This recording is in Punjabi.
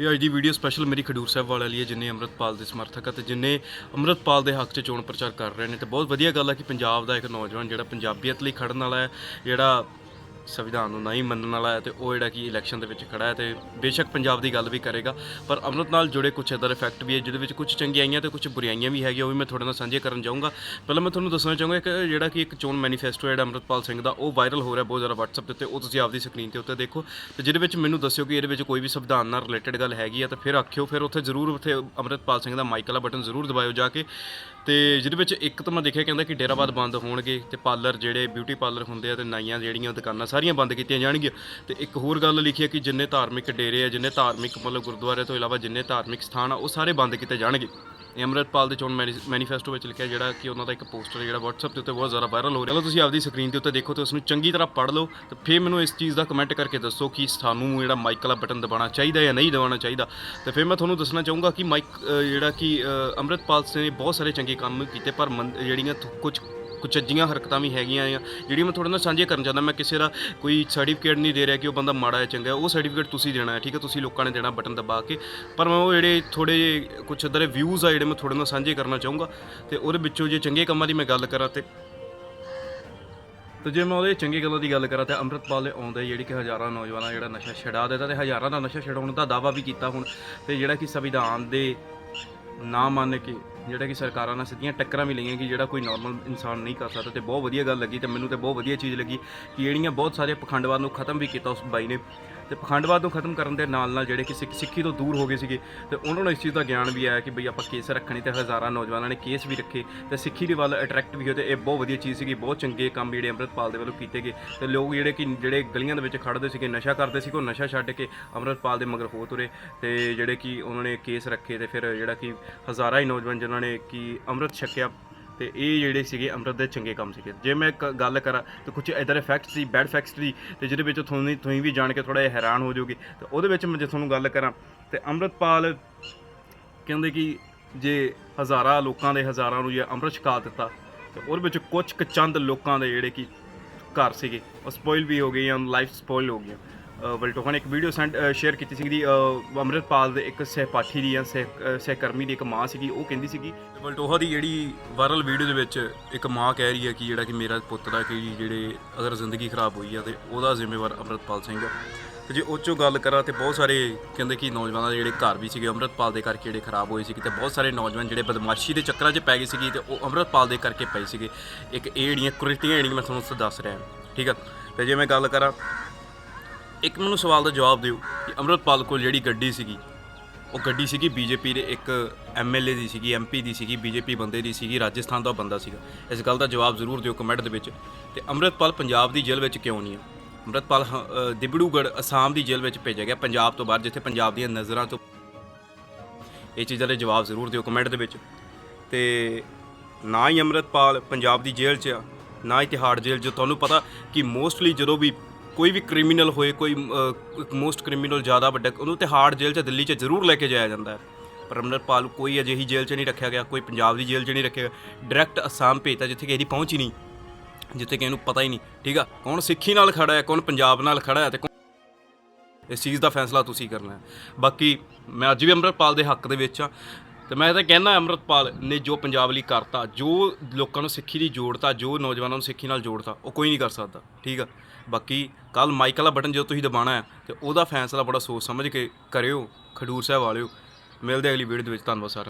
ਇਹ ਅੱਜ ਦੀ ਵੀਡੀਓ ਸਪੈਸ਼ਲ ਮੇਰੀ ਖਡੂਰ ਸਾਹਿਬ ਵਾਲਿਆਂ ਲਈ ਹੈ, ਜਿਨੇ ਅੰਮ੍ਰਿਤਪਾਲ ਦੇ ਸਮਰਥਕ ਅਤੇ ਤੇ ਜਿਨੇ ਅੰਮ੍ਰਿਤਪਾਲ ਦੇ ਹੱਕ 'ਚ ਚੋਣ ਪ੍ਰਚਾਰ ਕਰ ਰਹੇ ਨੇ। ਤੇ ਬਹੁਤ ਵਧੀਆ ਗੱਲ ਹੈ ਕਿ ਪੰਜਾਬ ਦਾ ਇੱਕ ਨੌਜਵਾਨ ਜਿਹੜਾ ਪੰਜਾਬੀਅਤ ਲਈ ਖੜਨ ਵਾਲਾ ਹੈ, ਜਿਹੜਾ ਸੰਵਿਧਾਨ ਨੂੰ ਨਹੀਂ ਮੰਨਣ ਵਾਲਾ ਹੈ ਤੇ ਉਹ ਜਿਹੜਾ ਕਿ ਇਲੈਕਸ਼ਨ ਦੇ ਵਿੱਚ ਖੜਾ ਹੈ ਤੇ ਬੇਸ਼ੱਕ ਪੰਜਾਬ ਦੀ ਗੱਲ ਵੀ ਕਰੇਗਾ। ਪਰ ਅੰਮ੍ਰਿਤ ਨਾਲ ਜੁੜੇ ਕੁਝ ਇਦਾਂ ਦੇ ਫੈਕਟ ਵੀ ਹੈ, ਜਿਹਦੇ ਵਿੱਚ ਕੁਝ ਚੰਗਿਆਈਆਂ ਤੇ ਕੁਝ ਬੁਰਾਈਆਂ ਵੀ ਹੈਗੀਆਂ, ਉਹ ਵੀ ਮੈਂ ਤੁਹਾਡੇ ਨਾਲ ਸਾਂਝੇ ਕਰਨ ਜਾਊਂਗਾ। ਪਹਿਲਾਂ ਮੈਂ ਤੁਹਾਨੂੰ ਦੱਸਣਾ ਚਾਹੂੰਗਾ ਕਿ ਜਿਹੜਾ ਕਿ ਇੱਕ ਚੋਣ ਮੈਨੀਫੈਸਟੋ ਹੈ ਜਿਹੜਾ ਅੰਮ੍ਰਿਤਪਾਲ ਸਿੰਘ ਦਾ, ਉਹ ਵਾਇਰਲ ਹੋ ਰਿਹਾ ਬਹੁਤ ਜ਼ਿਆਦਾ WhatsApp 'ਤੇ ਉੱਤੇ, ਉਹ ਤੁਸੀਂ ਆਪਦੀ ਸਕਰੀਨ ਤੇ ਉੱਤੇ ਦੇਖੋ। ਤੇ ਜਿਹਦੇ ਵਿੱਚ ਮੈਨੂੰ ਦੱਸਿਓ ਕਿ ਇਹਦੇ ਵਿੱਚ ਕੋਈ ਵੀ ਸੰਵਿਧਾਨ ਨਾਲ ਰਿਲੇਟਡ ਗੱਲ ਹੈਗੀ ਆ, ਤਾਂ ਫਿਰ ਆਖਿਓ, ਫਿਰ ਉੱਥੇ ਜ਼ਰੂਰ ਉੱਥੇ ਅੰਮ੍ਰਿਤਪਾਲ ਸਿੰਘ ਦਾ ਮਾਈਕ ਵਾਲਾ ਬਟਨ ਜ਼ਰੂਰ ਦਬਾਇਓ ਜਾ ਕੇ। ਤੇ ਜਿਹਦੇ ਵਿੱਚ ਇੱਕ ਤਾਂ ਮੈਂ ਦੇਖਿਆ ਕਹਿੰਦਾ ਕਿ ਡੇਰਾਬਾਦ ਬੰਦ ਹੋਣਗੇ ਤੇ ਪਾਰਲਰ ਜਿਹੜੇ ਬਿਊਟੀ ਪਾਰਲਰ ਹੁੰਦੇ ਆ ਤੇ ਨਾਈਆਂ ਜਿਹੜੀਆਂ ਦੁਕਾਨਾਂ ਸਾਰੀਆਂ ਬੰਦ ਕੀਤੀਆਂ ਜਾਣਗੀਆਂ। ਤੇ ਇੱਕ ਹੋਰ ਗੱਲ ਲਿਖੀ ਹੈ ਕਿ ਜਿੰਨੇ ਧਾਰਮਿਕ ਡੇਰੇ ਆ, ਜਿੰਨੇ ਧਾਰਮਿਕ ਮਤਲਬ ਗੁਰਦੁਆਰੇ ਤੋਂ ਇਲਾਵਾ ਜਿੰਨੇ ਧਾਰਮਿਕ ਸਥਾਨ ਆ, ਉਹ ਸਾਰੇ ਬੰਦ ਕੀਤੇ ਜਾਣਗੇ। ਅੰਮ੍ਰਿਤਪਾਲ ਦੇ ਚੋਣ ਮੈਨੀ- ਮੈਨੀਫੈਸਟੋ ਵਿੱਚ ਲਿਖਿਆ ਜਿਹੜਾ ਕਿ ਉਹਨਾਂ ਦਾ ਇੱਕ ਪੋਸਟਰ ਜਿਹੜਾ WhatsApp ਦੇ ਉੱਤੇ ਬਹੁਤ ਜ਼ਿਆਦਾ ਵਾਇਰਲ ਹੋ ਰਿਹਾ। ਚਲੋ ਤੁਸੀਂ ਆਪਦੀ ਸਕਰੀਨ ਦੇ ਉੱਤੇ ਦੇਖੋ ਤੇ ਉਸ ਨੂੰ ਚੰਗੀ ਤਰ੍ਹਾਂ ਪੜ੍ਹ ਲਓ ਤੇ ਫਿਰ ਮੈਨੂੰ ਇਸ ਚੀਜ਼ ਦਾ ਕਮੈਂਟ ਕਰਕੇ ਦੱਸੋ ਕਿ ਸਾਨੂੰ ਜਿਹੜਾ ਮਾਈਕ ਵਾਲਾ ਬਟਨ ਦਬਾਉਣਾ ਚਾਹੀਦਾ ਜਾਂ ਨਹੀਂ ਦਬਾਉਣਾ ਚਾਹੀਦਾ। ਤੇ ਫਿਰ ਮੈਂ ਤੁਹਾਨੂੰ ਦੱਸਣਾ ਚਾਹੂੰਗਾ ਕਿ ਮਾਈਕ ਜਿਹੜਾ ਕਿ ਅ, ਅੰਮ੍ਰਿਤਪਾਲ ਸਿੰਘ ਨੇ ਬਹੁਤ ਸਾਰੇ ਚੰਗੇ ਕੰਮ ਕੀਤੇ ਪਰ ਮਨ- ਜਿਹੜੀਆਂ ਕੁਝ ਕੁਝ ਹਰਕਤਾਂ ਵੀ ਹੈਗੀਆਂ ਆ। ਜਿਹੜੀਆਂ ਮੈਂ ਤੁਹਾਡੇ ਨਾਲ ਸਾਂਝੀਆਂ ਕਰਨ ਚਾਹੁੰਦਾ ਮੈਂ ਕਿਸੇ ਦਾ ਕੋਈ ਸਰਟੀਫਿਕੇਟ ਨਹੀਂ ਦੇ ਰਿਹਾ ਕਿ ਉਹ ਬੰਦਾ ਮਾੜਾ ਹੈ, ਚੰਗਾ ਉਹ ਸਰਟੀਫਿਕੇਟ ਤੁਸੀਂ ਦੇਣਾ ਹੈ, ਠੀਕ ਹੈ? ਤੁਸੀਂ ਲੋਕਾਂ ਨੇ ਦੇਣਾ ਬਟਨ ਦਬਾ ਕੇ। ਪਰ ਮੈਂ ਉਹ ਜਿਹੜੇ ਥੋੜੇ ਕੁਝ ਇਦਾਂ ਦੇ ਵਿਊਜ਼ ਆ ਜਿਹੜੇ ਮੈਂ ਤੁਹਾਡੇ ਨਾਲ ਸਾਂਝੇ ਕਰਨਾ ਚਾਹੂੰਗਾ, ਤੇ ਉਹਦੇ ਵਿੱਚੋਂ ਜੇ ਚੰਗੇ ਕੰਮਾਂ ਦੀ ਮੈਂ ਗੱਲ ਕਰਾਂ ਤੇ ਤੇ ਜੇ ਮੈਂ ਉਹਦੇ ਚੰਗੀ ਗੱਲਾਂ ਦੀ ਗੱਲ ਕਰਾਂ ਤਾਂ ਅੰਮ੍ਰਿਤਪਾਲ ਦੇ ਆਉਂਦੇ ਜਿਹੜੀ ਕਿ ਹਜ਼ਾਰਾਂ ਨੌਜਵਾਨਾਂ ਜਿਹੜਾ ਨਸ਼ਾ ਛਡਾ ਦਿੱਤਾ ਤੇ ਹਜ਼ਾਰਾਂ ਦਾ ਨਸ਼ਾ ਛਡਾਉਣ ਦਾ ਦਾਵਾ ਵੀ ਕੀਤਾ ਹੁਣ, ਤੇ ਜਿਹੜਾ ਕਿ ਸੰਵਿਧਾਨ ਦੇ ਨਾ ਮੰਨ ਕੇ ਜਿਹੜਾ ਕਿ ਸਰਕਾਰਾਂ ਨਾਲ ਸਿੱਧੀਆਂ ਟੱਕਰਾਂ ਵੀ ਲਈਆਂ ਕਿ ਜਿਹੜਾ ਕੋਈ ਨਾਰਮਲ ਇਨਸਾਨ ਨਹੀਂ ਕਰ ਸਕਦਾ ਤੇ ਬਹੁਤ ਵਧੀਆ ਗੱਲ ਲੱਗੀ ਤੇ ਮੈਨੂੰ ਤੇ ਬਹੁਤ ਵਧੀਆ ਚੀਜ਼ ਲੱਗੀ ਕਿ ਜਿਹੜੀਆਂ ਬਹੁਤ ਸਾਰੇ ਪਖੰਡਵਾਦ ਨੂੰ ਖਤਮ ਵੀ ਕੀਤਾ ਉਸ ਬਾਈ ਨੇ। ਤੇ ਪਖੰਡਵਾਦ ਨੂੰ ਖਤਮ ਕਰਨ ਦੇ ਨਾਲ ਨਾਲ ਜਿਹੜੇ ਕਿ ਸਿੱਖ ਸਿੱਖੀ ਤੋਂ ਦੂਰ ਹੋ ਗਏ ਸੀਗੇ, ਤੇ ਉਹਨਾਂ ਨੂੰ ਇਸ ਚੀਜ਼ ਦਾ ਗਿਆਨ ਵੀ ਆਇਆ ਕਿ ਬਈ ਆਪਾਂ ਕੇਸ ਰੱਖਣੇ ਤੇ ਹਜ਼ਾਰਾਂ ਨੌਜਵਾਨਾਂ ਨੇ ਕੇਸ ਵੀ ਰੱਖੇ, ਤੇ ਸਿੱਖੀ ਦੇ ਵੱਲ ਅਟਰੈਕਟ ਵੀ ਹੋਏ ਤੇ ਇਹ ਬਹੁਤ ਵਧੀਆ ਚੀਜ਼ ਸੀਗੀ, ਬਹੁਤ ਚੰਗੇ ਕੰਮ ਜਿਹੜੇ ਅੰਮ੍ਰਿਤਪਾਲ ਦੇ ਵੱਲੋਂ ਕੀਤੇ ਗਏ। ਤੇ ਲੋਕ ਜਿਹੜੇ ਕਿ, ਜਿਹੜੇ ਗਲੀਆਂ ਦੇ ਵਿੱਚ ਖੜਦੇ ਸੀਗੇ, ਨਸ਼ਾ ਕਰਦੇ ਸੀਗੇ, ਉਹ ਨਸ਼ਾ ਛੱਡ ਕੇ ਅੰਮ੍ਰਿਤਪਾਲ ਦੇ ਮਗਰ ਹੋ ਤੁਰੇ ਤੇ ਜਿਹੜੇ ਕਿ ਉਹਨਾਂ ਨੇ ਕੇਸ ਰੱਖੇ ਤੇ ਫਿਰ ਜਿਹੜਾ ਕਿ ਹਜ਼ਾਰਾਂ ਹੀ ਨੌਜਵਾਨ ਜਿਨ੍ਹਾਂ ਨੇ ਕਿ ਅੰਮ੍ਰਿਤ ਛਕਿਆ। ਤੇ ਇਹ ਜਿਹੜੇ ਸੀਗੇ ਅੰਮ੍ਰਿਤ ਦੇ ਚੰਗੇ ਕੰਮ ਸੀਗੇ। ਜੇ ਮੈਂ ਇੱਕ ਗੱਲ ਕਰਾਂ, ਤੇ ਕੁਝ ਇਦਾਂ ਦੇ ਫੈਕਟਸ ਦੀ ਬੈਡ ਫੈਕਟਸ ਦੀ, ਤੇ ਜਿਹਦੇ ਵਿੱਚ ਤੁਹਾਨੂੰ ਤੁਸੀਂ ਵੀ ਜਾਣ ਕੇ ਥੋੜਾ ਜਿਹਾ ਹੈਰਾਨ ਹੋ ਜਾਓਗੇ। ਤੇ ਉਹਦੇ ਵਿੱਚ ਮੈਂ ਜੇ ਤੁਹਾਨੂੰ ਗੱਲ ਕਰਾਂ, ਤੇ ਅੰਮ੍ਰਿਤਪਾਲ ਕਹਿੰਦੇ ਕਿ ਜੇ ਹਜ਼ਾਰਾਂ ਲੋਕਾਂ ਦੇ ਹਜ਼ਾਰਾਂ ਨੂੰ ਜੇ ਅੰਮ੍ਰਿਤ ਛਕਾ ਦਿੱਤਾ, ਤੇ ਉਹਦੇ ਵਿੱਚ ਕੁਝ ਕੁ ਚੰਦ ਲੋਕਾਂ ਦੇ ਜਿਹੜੇ ਕਿ ਘਰ ਸੀਗੇ, ਉਹ ਸਪੋਇਲ ਵੀ ਹੋ ਗਏ ਜਾਂ ਲਾਈਫ ਸਪੋਇਲ ਹੋ ਗਈਆਂ। ਵਲਟੋਹਾ ਨੇ ਇੱਕ ਵੀਡੀਓ ਸੈਂਡ ਸ਼ੇਅਰ ਕੀਤੀ ਸੀਗੀ ਅ, ਅੰਮ੍ਰਿਤਪਾਲ ਦੇ ਇੱਕ ਸਹਿਪਾਠੀ ਦੀ ਜਾਂ ਸਹਿ ਸਹਿਕਰਮੀ ਦੀ ਇੱਕ ਮਾਂ ਸੀਗੀ ਉਹ ਕਹਿੰਦੀ ਸੀਗੀ ਤੇ ਵਲਟੋਹਾ ਦੀ ਜਿਹੜੀ ਵਾਇਰਲ ਵੀਡੀਓ ਦੇ ਵਿੱਚ ਇੱਕ ਮਾਂ ਕਹਿ ਰਹੀ ਹੈ ਕਿ ਜਿਹੜਾ ਕਿ ਮੇਰਾ ਪੁੱਤ ਦਾ ਕਿ ਜਿਹੜੇ ਅਗਰ ਜ਼ਿੰਦਗੀ ਖਰਾਬ ਹੋਈ ਆ ਤੇ ਉਹਦਾ ਜ਼ਿੰਮੇਵਾਰ ਅੰਮ੍ਰਿਤਪਾਲ ਸਿੰਘ ਆ। ਤੇ ਜੇ ਉਹ 'ਚੋਂ ਗੱਲ ਕਰਾਂ ਤੇ ਬਹੁਤ ਸਾਰੇ ਕਹਿੰਦੇ ਕਿ ਨੌਜਵਾਨਾਂ ਦੇ ਜਿਹੜੇ ਘਰ ਵੀ ਸੀਗੇ ਅੰਮ੍ਰਿਤਪਾਲ ਦੇ ਕਰਕੇ ਜਿਹੜੇ ਖਰਾਬ ਹੋਏ ਸੀਗੇ ਤੇ ਬਹੁਤ ਸਾਰੇ ਨੌਜਵਾਨ ਜਿਹੜੇ ਬਦਮਾਸ਼ੀ ਦੇ ਚੱਕਰਾਂ 'ਚ ਪੈ ਗਏ ਸੀਗੇ ਤੇ ਉਹ ਅੰਮ੍ਰਿਤਪਾਲ ਦੇ ਕਰਕੇ ਪਏ ਸੀਗੇ। ਇੱਕ ਇਹ ਜਿਹੜੀਆਂ ਕੁਰੀਤੀਆਂ ਜਿਹੜੀਆਂ ਮੈਂ ਤੁਹਾਨੂੰ ਦੱਸ ਰਿਹਾ ਠੀਕ ਆ? ਤੇ ਜੇ ਮੈਂ ਗੱਲ ਕਰਾਂ ਇੱਕ ਮੈਨੂੰ ਸਵਾਲ ਦਾ ਜਵਾਬ ਦਿਓ ਕਿ ਅੰਮ੍ਰਿਤਪਾਲ ਕੋਲ ਜਿਹੜੀ ਗੱਡੀ ਸੀਗੀ, ਉਹ ਗੱਡੀ ਸੀਗੀ ਬੀਜੇਪੀ ਦੇ ਇੱਕ ਐਮਐਲਏ ਦੀ ਸੀਗੀ ਐਮਪੀ ਦੀ ਸੀਗੀ ਬੀਜੇਪੀ ਬੰਦੇ ਦੀ ਸੀਗੀ, ਰਾਜਸਥਾਨ ਦਾ ਬੰਦਾ ਸੀਗਾ। ਇਸ ਗੱਲ ਦਾ ਜਵਾਬ ਜ਼ਰੂਰ ਦਿਓ ਕਮੈਂਟ ਦੇ ਵਿੱਚ। ਤੇ ਅੰਮ੍ਰਿਤਪਾਲ ਪੰਜਾਬ ਦੀ ਜੇਲ੍ਹ ਵਿੱਚ ਕਿਉਂ ਨਹੀਂ ਆ? ਅੰਮ੍ਰਿਤਪਾਲ ਹ- ਅਸਾਮ ਦੀ ਜੇਲ੍ਹ ਵਿੱਚ ਭੇਜਿਆ ਗਿਆ ਪੰਜਾਬ ਤੋਂ ਬਾਹਰ ਜਿੱਥੇ ਪੰਜਾਬ ਦੀਆਂ ਨਜ਼ਰਾਂ ਤੋਂ ਇਹ ਚੀਜ਼ਾਂ ਦੇ ਜਵਾਬ ਜ਼ਰੂਰ ਦਿਓ ਕਮੈਂਟ ਦੇ ਵਿੱਚ। ਤੇ ਨਾ ਹੀ ਅੰਮ੍ਰਿਤਪਾਲ ਪੰਜਾਬ ਦੀ ਜੇਲ੍ਹ 'ਚ ਆ, ਨਾ ਹੀ ਤਿਹਾੜ ਜੇਲ੍ਹ 'ਚ। ਤੁਹਾਨੂੰ ਪਤਾ ਕਿ ਮੋਸਟਲੀ ਜਦੋਂ ਵੀ ਕੋਈ ਵੀ ਕ੍ਰਿਮੀਨਲ ਹੋਏ, ਕੋਈ ਮੋਸਟ ਕ੍ਰਿਮੀਨਲ ਜ਼ਿਆਦਾ ਵੱਡਾ, ਉਹਨੂੰ ਤਿਹਾੜ ਜੇਲ੍ਹ 'ਚ, ਦਿੱਲੀ 'ਚ ਜ਼ਰੂਰ ਲੈ ਕੇ ਜਾਇਆ ਜਾਂਦਾ ਹੈ। ਪਰ ਅੰਮ੍ਰਿਤਪਾਲ ਨੂੰ ਕੋਈ ਅਜਿਹੀ ਜੇਲ੍ਹ 'ਚ ਨਹੀਂ ਰੱਖਿਆ ਗਿਆ, ਕੋਈ ਪੰਜਾਬ ਦੀ ਜੇਲ੍ਹ 'ਚ ਨਹੀਂ ਰੱਖਿਆ ਗਿਆ। ਡਾਇਰੈਕਟ ਅਸਾਮ ਭੇਜਤਾ, ਜਿੱਥੇ ਕਿ ਇਹਦੀ ਪਹੁੰਚ ਹੀ ਨਹੀਂ, ਜਿੱਥੇ ਕਿ ਇਹਨੂੰ ਪਤਾ ਹੀ ਨਹੀਂ। ਠੀਕ ਆ? ਕੌਣ ਸਿੱਖੀ ਨਾਲ ਖੜਾ ਹੈ, ਕੌਣ ਪੰਜਾਬ ਨਾਲ ਖੜਾ ਹੈ ਤੇ ਕੌਣ ਇਸ ਚੀਜ਼ ਦਾ ਫੈਸਲਾ ਤੁਸੀਂ ਕਰਨਾ ਹੈ। ਬਾਕੀ ਮੈਂ ਅੱਜ ਵੀ ਅੰਮ੍ਰਿਤਪਾਲ ਦੇ ਹੱਕ ਦੇ ਵਿੱਚ ਆ ਤੇ ਮੈਂ ਤਾਂ ਕਹਿੰਦਾ ਅੰਮ੍ਰਿਤਪਾਲ ਨੇ ਜੋ ਪੰਜਾਬ ਲਈ ਕਰਤਾ, ਜੋ ਲੋਕਾਂ ਨੂੰ ਸਿੱਖੀ ਦੀ ਜੋੜਤਾ, ਜੋ ਨੌਜਵਾਨਾਂ ਨੂੰ ਸਿੱਖੀ ਨਾਲ ਜੋੜਤਾ, ਉਹ ਕੋਈ ਨਹੀਂ ਕਰ ਸਕਦਾ। ਠੀਕ ਆ? ਬਾਕੀ ਕੱਲ ਮਾਈਕ ਵਾਲਾ ਬਟਨ ਜਦੋਂ ਤੁਸੀਂ ਦਬਾਉਣਾ ਹੈ ਤੇ ਉਹਦਾ ਫੈਸਲਾ ਬੜਾ ਸੋਚ ਸਮਝ ਕੇ ਕਰਿਓ, ਖਡੂਰ ਸਾਹਿਬ ਵਾਲਿਓ। ਮਿਲਦੇ ਅਗਲੀ ਵੀਡੀਓ ਦੇ ਵਿੱਚ। ਧੰਨਵਾਦ ਸਾਰਾ